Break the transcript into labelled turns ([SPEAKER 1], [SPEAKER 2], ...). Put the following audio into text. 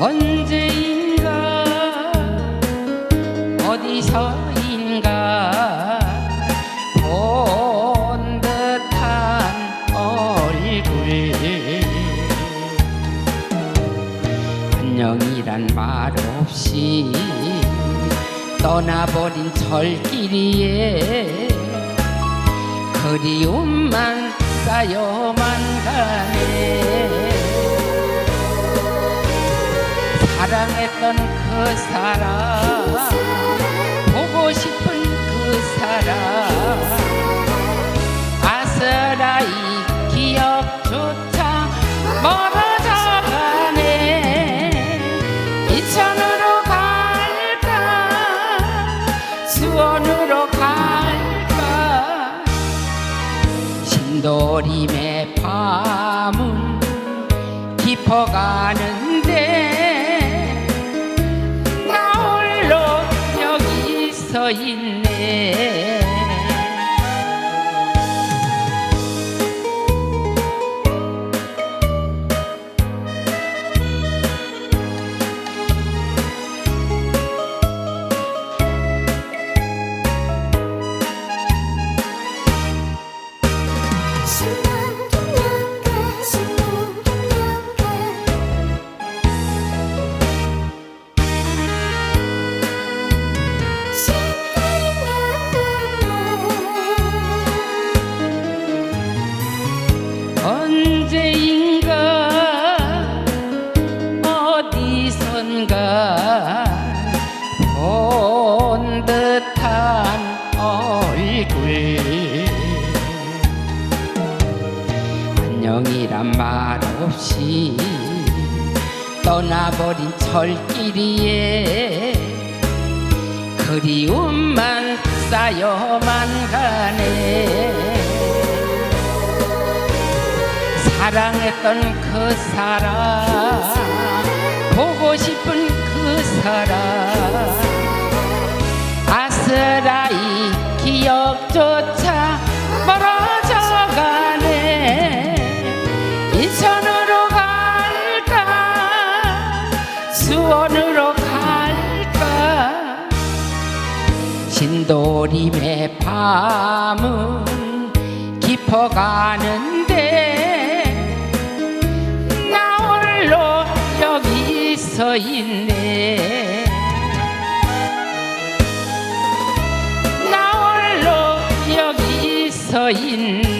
[SPEAKER 1] 언제인가? 어디서인가? 본 듯한 얼굴. 안녕이란 말 없이 떠나버린 철길이에 그리움만 쌓여 사랑했던 그 사람 보고 싶은 그 사람. 아스라이 기억조차 멀어져 가네. 이천으로 갈까? 수원으로 갈까? 신도림의 밤은 깊어가는 서 있네
[SPEAKER 2] 신랑
[SPEAKER 1] 어디선가 본 듯한 얼굴. 안녕이란 말 없이 떠나버린 철길이에 그리움만 쌓여만 가네. 사랑했던 그 사람 보고 싶은 그 사람. 아스라이 기억조차 멀어져 가네. 인천으로 갈까? 수원으로 갈까? 신도림의 밤은 깊어가는 있네. 나 홀로 여기 서 있네